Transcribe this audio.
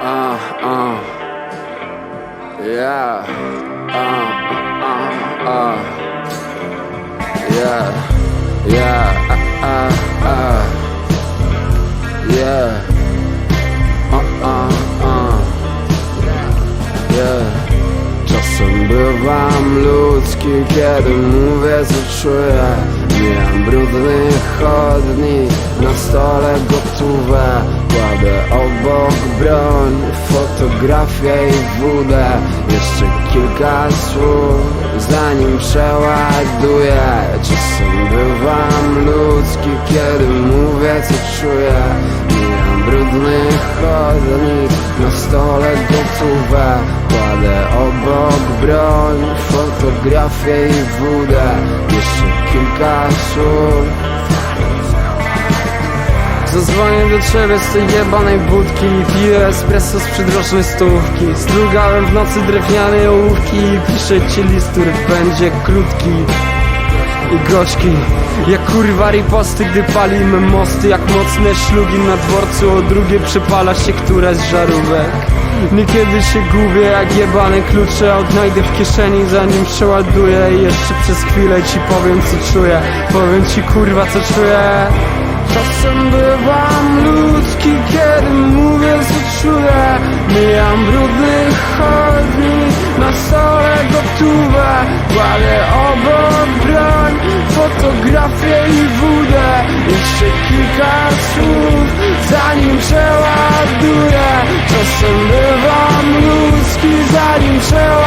uh, uh. Yeah. Uh, uh, uh. Yeah. Yeah. Uh, uh, uh. Yeah. Uh, uh, uh. Yeah. Czasem bywam ludzki, kiedy mówię co czuję Mijam brudny chodnik, na stole gotowe. Kładę obok broń, fotografię i wódę. Jeszcze kilka słów, zanim przeładuję. Czasem bywam ludzki, kiedy mówię co czuję. Mijam brudny chodnik, na stole gotowe Kładę obok broń, fotografię i wódę. Jeszcze kilka słów. Zadzwonię do ciebie z tej jebanej budki Piję espresso z przydrożnej stówki Strugałem w nocy drewniane ołówki I piszę ci list, który będzie krótki i gorzki. Jak kurwa riposty, gdy palimy mosty Jak mocne szlugi na dworcu O drugie przepala się któraś z żarówek Niekiedy się gubię jak jebane klucze Odnajdę w kieszeni zanim przeładuję. I jeszcze przez chwilę ci powiem co czuję. Powiem ci kurwa co czuję. Czasem bywam ludzki, kiedy mówię co czuję. Mijam brudny chodnik, na stole gotowe. Kładę obok broń, fotografię i wódę. Jeszcze kilka słów, zanim przeładuję. Czasem bywam ludzki, zanim przeładuję